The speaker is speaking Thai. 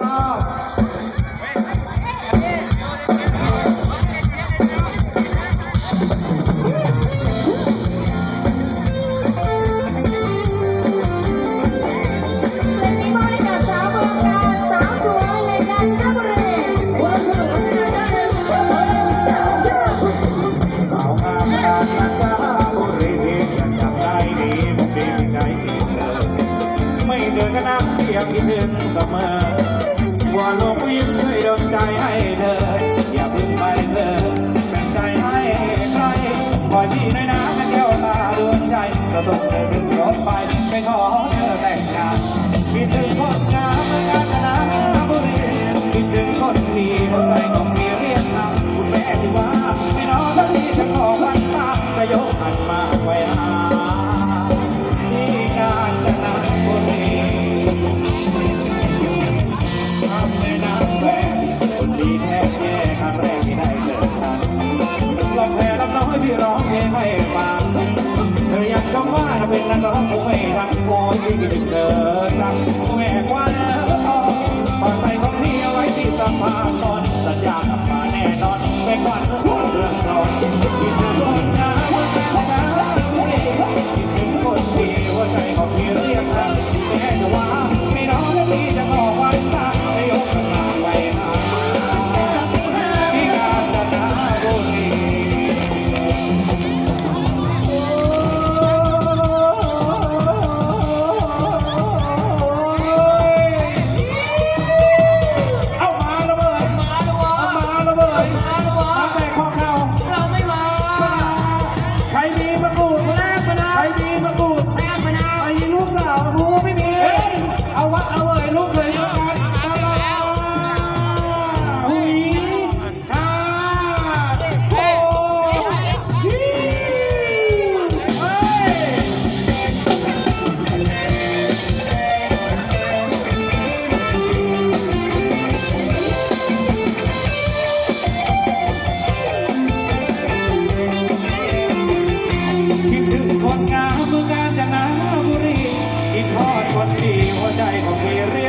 เลยไม่เจอกันนักเพียงคิดถึงเสมอ ว่าลงวิ่งเคยโดนใจให้เธอ อย่าเพึ่งไปเลยแบ่งใจให้ใครคอยพี่น้อยนะแม่แก้วตาดวงใจจะส่งเธอถึงรถไฟไปขอเธอแต่งงานคิดถึง พ้รับน้องให้พี่ร้องเพลงให้ฟังเธออยากจำว่าเป็นนักร้องคงไม่ดังโอยที่คิดถึงเธอจังแม่กว่าเอทอฝากใจของพี่เอาไว้ที่สะพานตอนสัญญา แงคนงามเมืองกาญจนบุรี อีกทอดคนดีหัวใจของพี่เรี